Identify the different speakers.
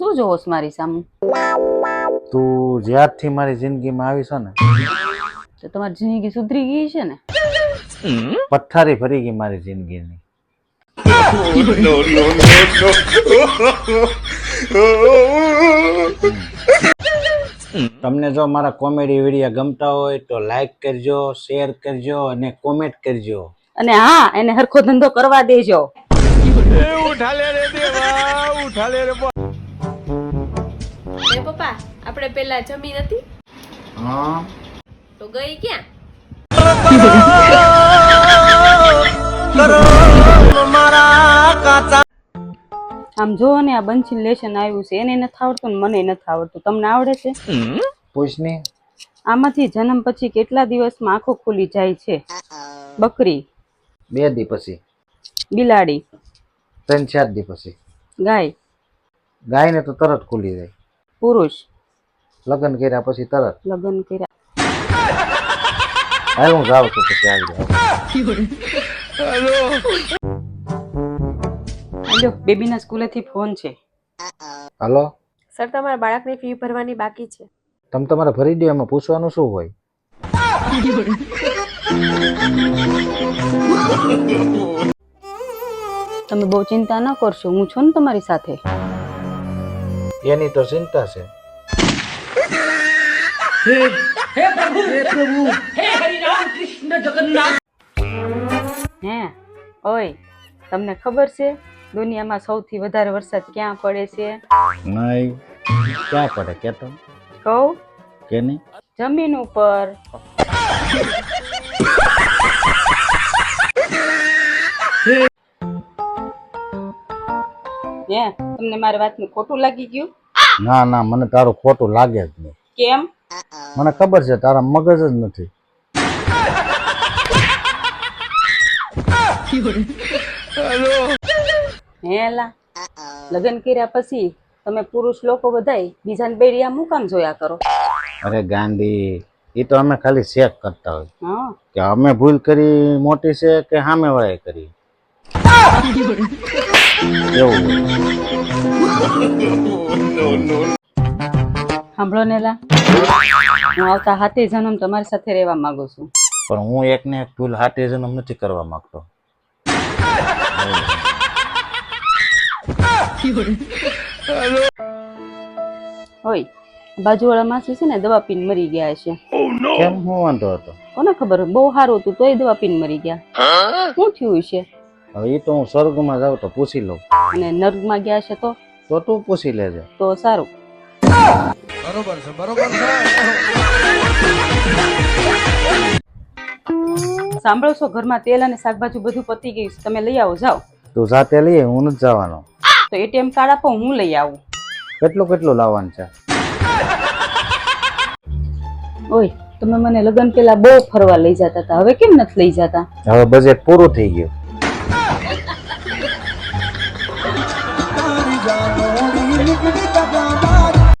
Speaker 1: શું જોવો છો મારી સામે?
Speaker 2: તું જ્યારથી મારી જિંદગીમાં આવી છો ને
Speaker 1: તો તમારી જિંદગી સુધરી ગઈ છે ને?
Speaker 2: પથ્થારી ફરી ગઈ મારી જિંદગીની. તમને જો મારા કોમેડી વીડિયો ગમતા હોય તો લાઈક કરજો શેર કરજો અને કોમેન્ટ કરજો.
Speaker 1: અને હા એને હરખો ધંધો કરવા દેજો.
Speaker 3: એ પપ્પા આપણે પેલા જમી નથી
Speaker 2: હા.
Speaker 3: તો ગઈ ક્યાં?
Speaker 1: આમ જો ને આ બંચી લેશન આવ્યું છે એને નથી આવડતું ને મને નથી આવડતું. તમને આવડે છે?
Speaker 2: પૂછની.
Speaker 1: આમાંથી જન્મ પછી કેટલા દિવસમાં આંખો ખુલી જાય છે? બકરી
Speaker 2: બે દી પછી.
Speaker 1: બિલાડી
Speaker 2: ત્રણ ચાર દી પછી.
Speaker 1: ગાય.
Speaker 2: ગાયને તો તરત ખુલી જાય.
Speaker 1: પુરુષ.
Speaker 2: લગ્ન કર્યા પછી તરત?
Speaker 1: લગ્ન કર્યા.
Speaker 2: હાલ હું જાઉં છું પછી આવી જાઉં.
Speaker 1: બેબીના સ્કૂલેથી ફોન છે.
Speaker 2: હલો?
Speaker 3: સર તમારા બાળકની ફી ભરવાની બાકી છે.
Speaker 2: તમે તમારે ભરી દો એમાં પૂછવાનું શું હોય?
Speaker 1: તમે બહુ ચિંતા ન કરશો હું છું ને તમારી સાથે.
Speaker 2: એની તો ચિંતા છે.
Speaker 1: હે ઓય તમને ખબર છે દુનિયામાં સૌથી વધારે વરસાદ ક્યાં પડે છે?
Speaker 2: નહીં ક્યાં પડે કેતો?
Speaker 1: કહું?
Speaker 2: કે નહીં
Speaker 1: જમીન ઉપર. હે? તમને મારી વાતનું ખોટું લાગી ગયું?
Speaker 2: ના ના મને તારું ખોટું લાગે જ નહીં.
Speaker 1: કેમ?
Speaker 2: મને ખબર છે તારા મગજ જ નથી.
Speaker 1: હેલા લગ્ન કર્યા પછી તમે પુરુષ લોકો બધાય બીજાને બેડિયા મુકામ જોયા કરો.
Speaker 2: અરે ગાંધી એ તો અમે ખાલી ચેક કરતા હોય. કે અમે ભૂલ કરી મોટી છે કે સામે વાળાએ કરી? એવું.
Speaker 1: સાંભળો નેલા. હું આવતા હાથે જન્મ તમારી સાથે રહેવા માંગુ છું.
Speaker 2: પણ હું એક ને એક ભૂલ હાથે જન્મ નથી કરવા માંગતો.
Speaker 1: હોય બાજુવાળા માસી છે ને દવા પીને મરી ગયા છે.
Speaker 2: કેમ હું વાંધો હતો?
Speaker 1: કોને ખબર બહુ સારું હતું તોય દવા પીને મરી ગયા. શું થયું છે?
Speaker 2: હવે એ તો હું સ્વર્ગમાં જાઉં તો પૂછી લઉં.
Speaker 1: અને નર્ગમાં ગયા છે તો?
Speaker 2: તો તું પૂછી લેજે.
Speaker 1: તો સારું. બરોબર છે બરોબર સાંભળો છો ઘરમાં તેલ અને શાકભાજી બધું પતી ગયું છે. તમે લઈ આવો જાઓ.
Speaker 2: તું જાતે લઈએ હું નથી જવાનો.
Speaker 1: તો એટીએમ કાર્ડ આપો હું લઈ આવું.
Speaker 2: કેટલું કેટલું લાવવાનું છે?
Speaker 1: ઓય તમે મને લગ્ન પેલા બહુ ફરવા લઈ જતા હતા. હવે કેમ નથી લઈ જતા?
Speaker 2: હવે બજેટ પૂરું થઈ ગયું.